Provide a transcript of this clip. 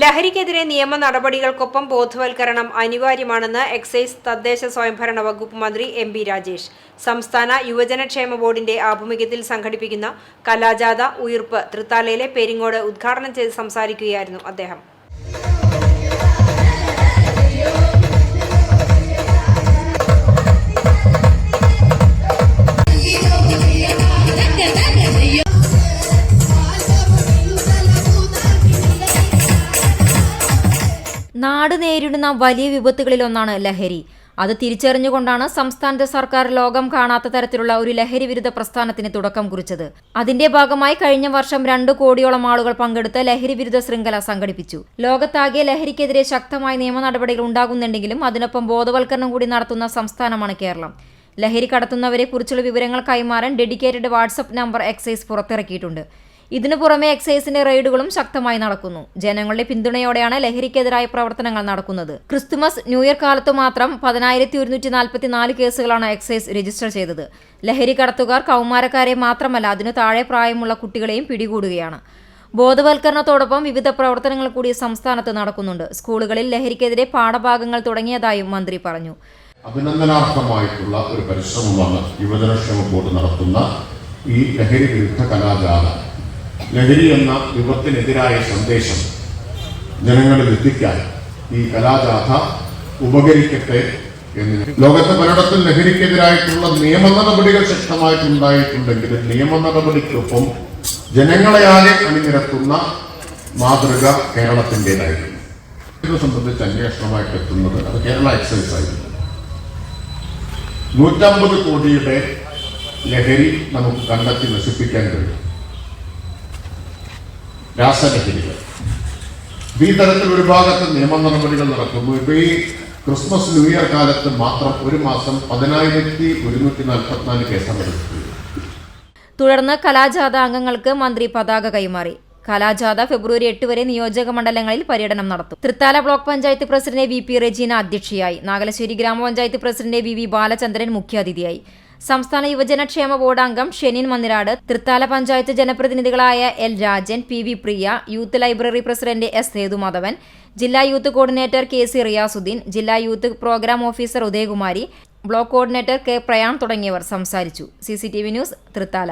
ലഹരിക്കെതിരെ നിയമ നടപടികൾക്കൊപ്പം ബോധവൽക്കരണം അനിവാര്യമാണെന്ന് എക്സൈസ് തദ്ദേശ സ്വയംഭരണ വകുപ്പ് മന്ത്രി എം ബി രാജേഷ്. സംസ്ഥാന യുവജനക്ഷേമ ബോർഡിന്റെ ആഭിമുഖ്യത്തിൽ സംഘടിപ്പിക്കുന്ന കലാജാഥ ഉയർപ്പ് തൃത്താലയിലെ പെരിങ്ങോട് ഉദ്ഘാടനം ചെയ്ത് സംസാരിക്കുകയായിരുന്നു അദ്ദേഹം. നാട് നേരിടുന്ന വലിയ വിപത്തുകളിലൊന്നാണ് ലഹരി. അത് തിരിച്ചറിഞ്ഞുകൊണ്ടാണ് സംസ്ഥാനത്തെ സർക്കാർ ലോകം കാണാത്ത തരത്തിലുള്ള ഒരു ലഹരി വിരുദ്ധ പ്രസ്ഥാനത്തിന് തുടക്കം കുറിച്ചത്. അതിന്റെ ഭാഗമായി കഴിഞ്ഞ വർഷം രണ്ടു കോടിയോളം ആളുകൾ പങ്കെടുത്ത ലഹരി വിരുദ്ധ ശൃംഖല സംഘടിപ്പിച്ചു. ലോകത്താകെ ലഹരിക്കെതിരെ ശക്തമായ നിയമ നടപടികൾ ഉണ്ടാകുന്നുണ്ടെങ്കിലും അതിനൊപ്പം ബോധവൽക്കരണം കൂടി നടത്തുന്ന സംസ്ഥാനമാണ് കേരളം. ലഹരി കടത്തുന്നവരെ കുറിച്ചുള്ള വിവരങ്ങൾ കൈമാറാൻ ഡെഡിക്കേറ്റഡ് വാട്സപ്പ് നമ്പർ എക്സൈസ് പുറത്തിറക്കിയിട്ടുണ്ട്. ഇതിനു പുറമെ എക്സൈസിന്റെ റെയ്ഡുകളും ശക്തമായി നടക്കുന്നു. ജനങ്ങളുടെ പിന്തുണയോടെയാണ് ലഹരിക്കെതിരായ പ്രവർത്തനങ്ങൾ നടക്കുന്നത്. ക്രിസ്തുമസ് ന്യൂഇയർ കാലത്ത് മാത്രം പതിനായിരത്തി ഒരുന്നൂറ്റി നാൽപ്പത്തി നാല് കേസുകളാണ് എക്സൈസ് രജിസ്റ്റർ ചെയ്തത്. ലഹരി കടത്തുകാർ കൗമാരക്കാരെ മാത്രമല്ല അതിനു താഴെ പ്രായമുള്ള കുട്ടികളെയും പിടികൂടുകയാണ്. ബോധവൽക്കരണത്തോടൊപ്പം വിവിധ പ്രവർത്തനങ്ങൾ കൂടി സംസ്ഥാനത്ത് നടക്കുന്നുണ്ട്. സ്കൂളുകളിൽ ലഹരിക്കെതിരെ പാഠഭാഗങ്ങൾ തുടങ്ങിയതായും മന്ത്രി പറഞ്ഞു. അഭിനന്ദനാർഹമായിട്ടുള്ള ഒരു പരിശ്രമമാണ് യുവജനക്ഷേമ ബോർഡ് നടത്തുന്ന ഈ ലഹരി വിരുദ്ധ കലാജാഥ ലഹരി എന്ന വിപത്തിനെതിരായ സന്ദേശം ജനങ്ങളിൽ എത്തിക്കാൻ ഈ കലാജാഥ ഉപകരിക്കട്ടെ എന്ന്. ലോകത്തെ പലയിടത്തും ലഹരിക്കെതിരായിട്ടുള്ള നിയമ നടപടികൾ ശക്തമായിട്ടുണ്ടായിട്ടുണ്ടെങ്കിലും നിയമ നടപടിക്കൊപ്പം ജനങ്ങളെ ആകെ അണിനിരത്തുന്ന മാതൃക കേരളത്തിന്റെതായിരുന്നു. ഇത് സംബന്ധിച്ച് അന്വേഷണമായിട്ട് എത്തുന്നത് അത് കേരള എക്സൈസ് ആയിരുന്നു. നൂറ്റമ്പത് കോടിയുടെ ലഹരി നമുക്ക് കണ്ടെത്തി നശിപ്പിക്കാൻ കഴിയും. രാസലഹരികൾ ഈ തരത്തിൽ ഒരു ഭാഗത്ത് നിയമ നടപടികൾ നടക്കുന്നു. ഇപ്പൊ ഈ ക്രിസ്മസ് ന്യൂ ഇയർ കാലത്ത് മാത്രം ഒരു മാസം പതിനായിരത്തി ഒരുന്നൂറ്റി നാൽപ്പത്തിനാല് കേസാണ് തുടർന്ന് കലാജാഥ അംഗങ്ങൾക്ക് മന്ത്രി പതാക കൈമാറി. കലാജാഥ ഫെബ്രുവരി എട്ട് വരെ നിയോജക മണ്ഡലങ്ങളിൽ പര്യടനം നടത്തും. Thrithala block panchayat president V P Rejeena അധ്യക്ഷയായി. Nagalassery grama panchayat president V V Balachandran മുഖ്യാതിഥിയായി. സംസ്ഥാന യുവജനക്ഷേമ ബോർഡ് അംഗം Shenin Mannirad Thrithala panchayat ജനപ്രതിനിധികളായ L Rajan P V Priya youth library president S Sethumadhavan ജില്ലാ youth coordinator K C Riyasudheen ജില്ലാ youth programme officer Udayakumari block coordinator K Prayan തുടങ്ങിയവർ സംസാരിച്ചു. C news Thrithala.